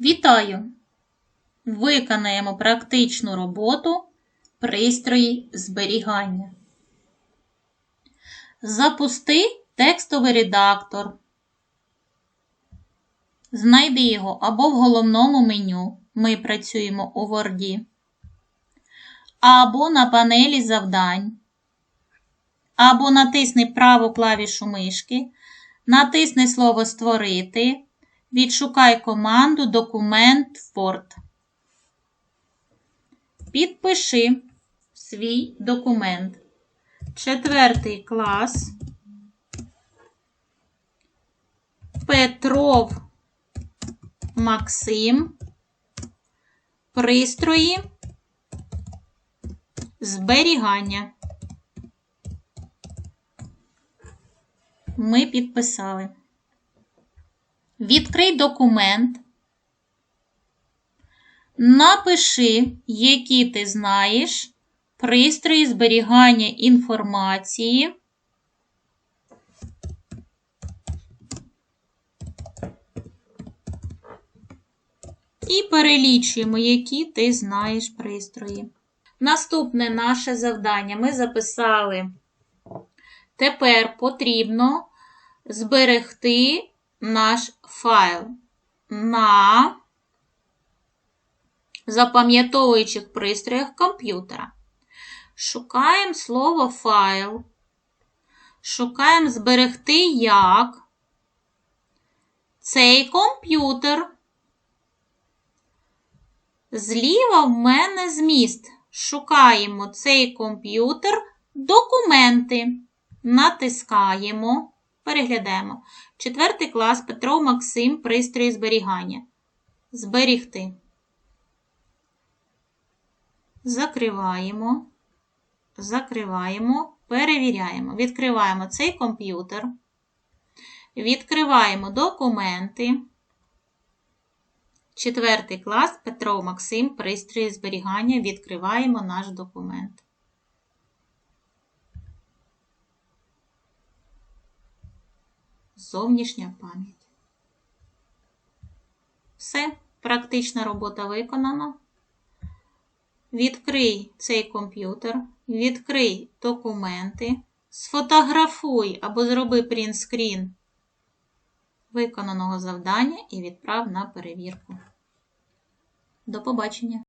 Вітаю! Виконаємо практичну роботу пристрої зберігання. Запусти текстовий редактор. Знайди його або в головному меню. Ми працюємо у Word, або на панелі завдань, або натисни праву клавішу мишки, натисни слово Створити. Відшукай команду Документ Word. Підпиши свій документ. Четвертий клас. Петров Максим. Пристрої зберігання. Ми підписали. Відкрий документ. Напиши, які ти знаєш пристрої зберігання інформації. І перелічуємо, які ти знаєш пристрої. Наступне наше завдання ми записали. Тепер потрібно зберегти наш файл на запам'ятовуючих пристроях комп'ютера. Шукаємо слово файл. Шукаємо зберегти як цей комп'ютер. Зліва в мене зміст. Шукаємо цей комп'ютер, документи. Натискаємо, переглядаємо. Четвертий клас Петров Максим пристрої зберігання. Зберігти. Закриваємо. Закриваємо, перевіряємо. Відкриваємо цей комп'ютер. Відкриваємо документи. Четвертий клас Петров Максим пристрої зберігання. Відкриваємо наш документ. Зовнішня пам'ять. Все, практична робота виконана. Відкрий цей комп'ютер, відкрий документи, сфотографуй або зроби принтскрін виконаного завдання і відправ на перевірку. До побачення!